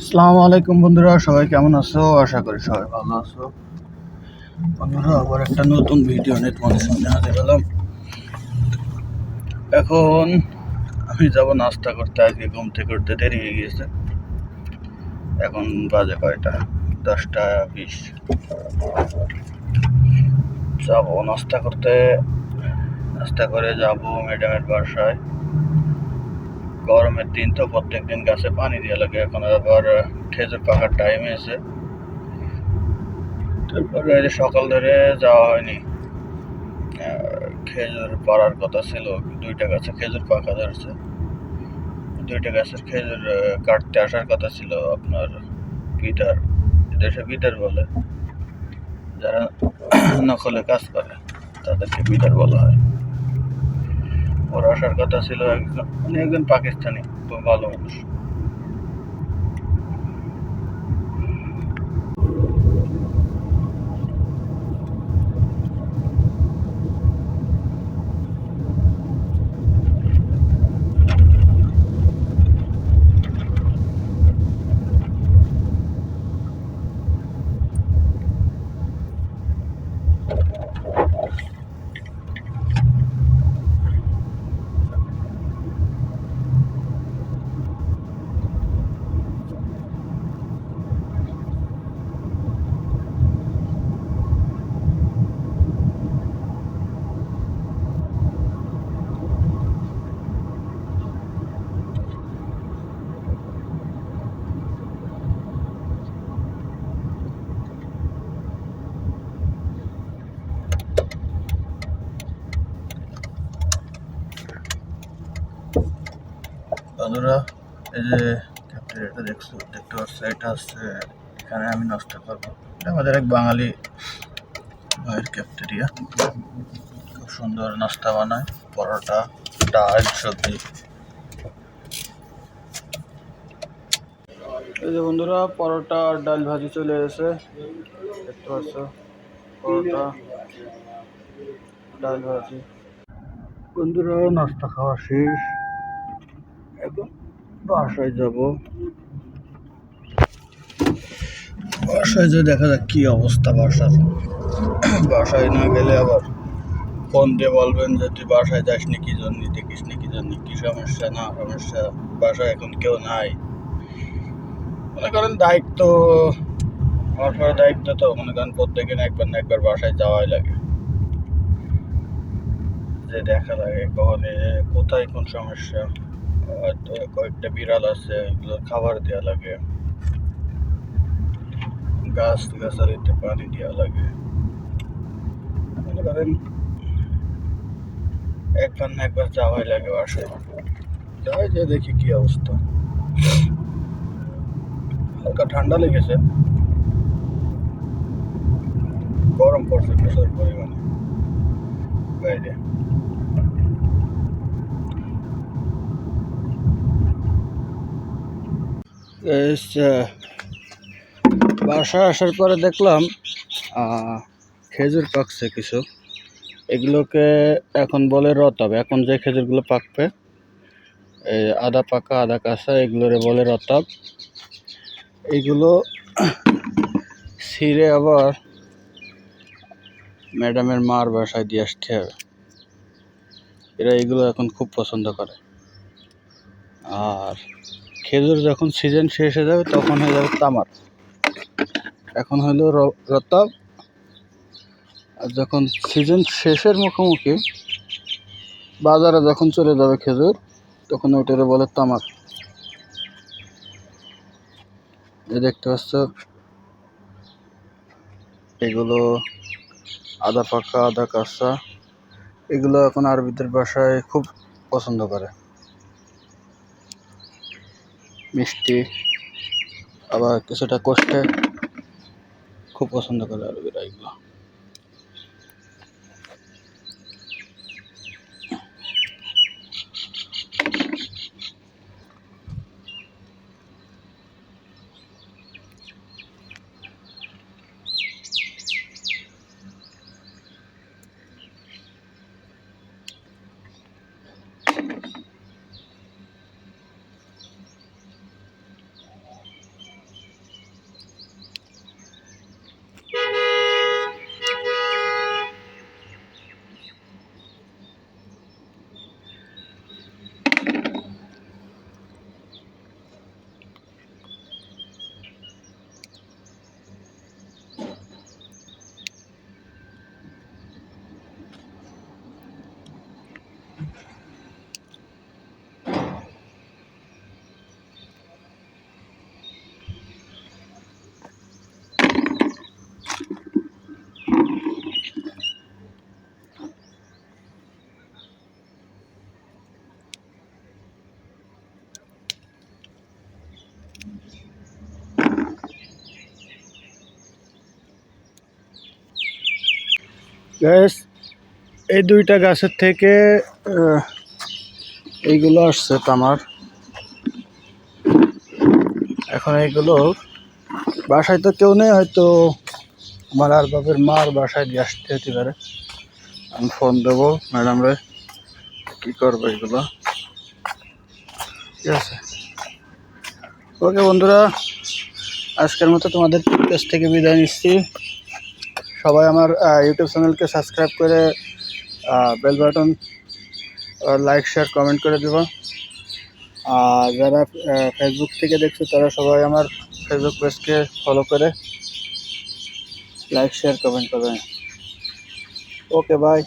আসসালামু আলাইকুম বন্ধুরা, সবাই কেমন আছো? আশা করি সবাই ভালো আছো। বন্ধুরা, আবার একটা নতুন ভিডিও নিয়ে তোমাদের সামনে হাজির হলাম। এখন আমি যাব নাস্তা করতে, আজকে ঘুম থেকে উঠতে দেরি হয়ে গিয়েছে। এখন বাজে কয়টা? দশটা বিশ। যাব নাস্তা করতে। নাস্তা করে যাব ম্যাডামের বাসায়। গরমের দিন তো প্রত্যেক দিন গাছে পানি দেওয়া লাগে। এখন আবার খেজুর পাকার টাইম এসে। তারপরে এই যে সকাল ধরে যাওয়া হয়নি। খেজুর পাড়ার কথা ছিল, দুইটা গাছে খেজুর পাকা ধরছে। দুইটা গাছের খেজুর কাটতে আসার কথা ছিল আপনার পিটার দেশে পিটার বলে। যারা নকলে কাজ করে, তাদেরকে পিটার বলা হয়। ওর আসার কথা ছিল একজন একজন পাকিস্তানি খুব ভালো মানুষ। বন্ধুরা এই যে ক্যাফেটেরিয়াটা দেখছ দেখতে পাচ্ছ এটা হচ্ছে এখানে আমি নষ্ট করব। এটা আমাদের এক বাঙালি ভাইয়ের ক্যাফেটেরিয়া খুব সুন্দর নাস্তা বানায় পরোটা ডাল সবজি। এই যে বন্ধুরা পরোটা আর ডাল ভাজি চলে এসেছে। দেখতে পাচ্ছ পরোটা ডাল ভাজি। বন্ধুরা নাস্তা খাওয়া শেষ। এখন বাসায় যাব। বাসায় যে দেখা যাক কি অবস্থা বাসার। বাসায় না গেলে আবার ফোন দিয়ে বলবেন যে, তুই বাসায় যাসনি কি জন্য? দেখিস নি কি জন্য? কি সমস্যা? না সমস্যা। বাসায় এখন কেউ নাই। মনে করেন দায়িত্ব, আমার দায়িত্ব তো, মনে করেন প্রত্যেকদিন একবার না একবার বাসায় যাওয়াই লাগে। যে দেখা লাগে কখনে কোথায় কোন সমস্যা। কয়েকটা বিড়াল আছে, এগুলো খাবার দেওয়া লাগে। গাছ গাছালিতে পানি দেওয়া লাগে। একবার না একবার যাওয়াই লাগে বাসায়। যাই যে দেখি কি অবস্থা। হালকা ঠান্ডা লেগেছে। গরম পড়ছে প্রচুর পরিমাণে। বাইরে। আহ, আসার পরে দেখলাম খেজুর পাকছে কিছু। এগুলোকে এখন বলে রতাব এখন যে খেজুরগুলো পাকবে এই আদা পাকা আদা কাঁচা এগুলোরে বলে রতাব এইগুলো ছিঁড়ে আবার ম্যাডামের মার বাসায় দিয়ে আসতে হবে। এরা এগুলো এখন খুব পছন্দ করে। আর খেজুর যখন সিজন শেষ হয়ে যাবে তখন হয়ে যাবে তামার এখন হলো রতাব আর যখন সিজন শেষের মুখোমুখি, বাজারে যখন চলে যাবে খেজুর, তখন ওইটারে বলে তামাক। এই দেখতে পাচ্ছ? এগুলো আদা পাকা, আদা কাঁচা। এগুলো এখন আরবিদের বাসায় খুব পছন্দ করে। মিষ্টি আবার কিছুটা কষ্টে খুব পছন্দ করে আরবিরা এগুলো গ্যাস এই দুইটা গাছের থেকে এইগুলো আসছে তামার। এখন এইগুলো বাসায় তো কেউ নেই, হয়তো আমার আর বাপের মার বাসায় দিয়ে আসতে হতে পারে। আমি ফোন দেবো ম্যাডাম রে, কী করব এগুলো? ঠিক আছে। ওকে বন্ধুরা, আজকের মতো তোমাদের কাছ থেকে বিদায় নিচ্ছি। সবাই আমার ইউটিউব চ্যানেলকে সাবস্ক্রাইব করে bell button like share comment করে দেব। আর যারা ফেসবুক থেকে দেখছ, তারা সবাই আমার ফেসবুক পেজকে ফলো করে লাইক শেয়ার কমেন্ট করবে। Okay bye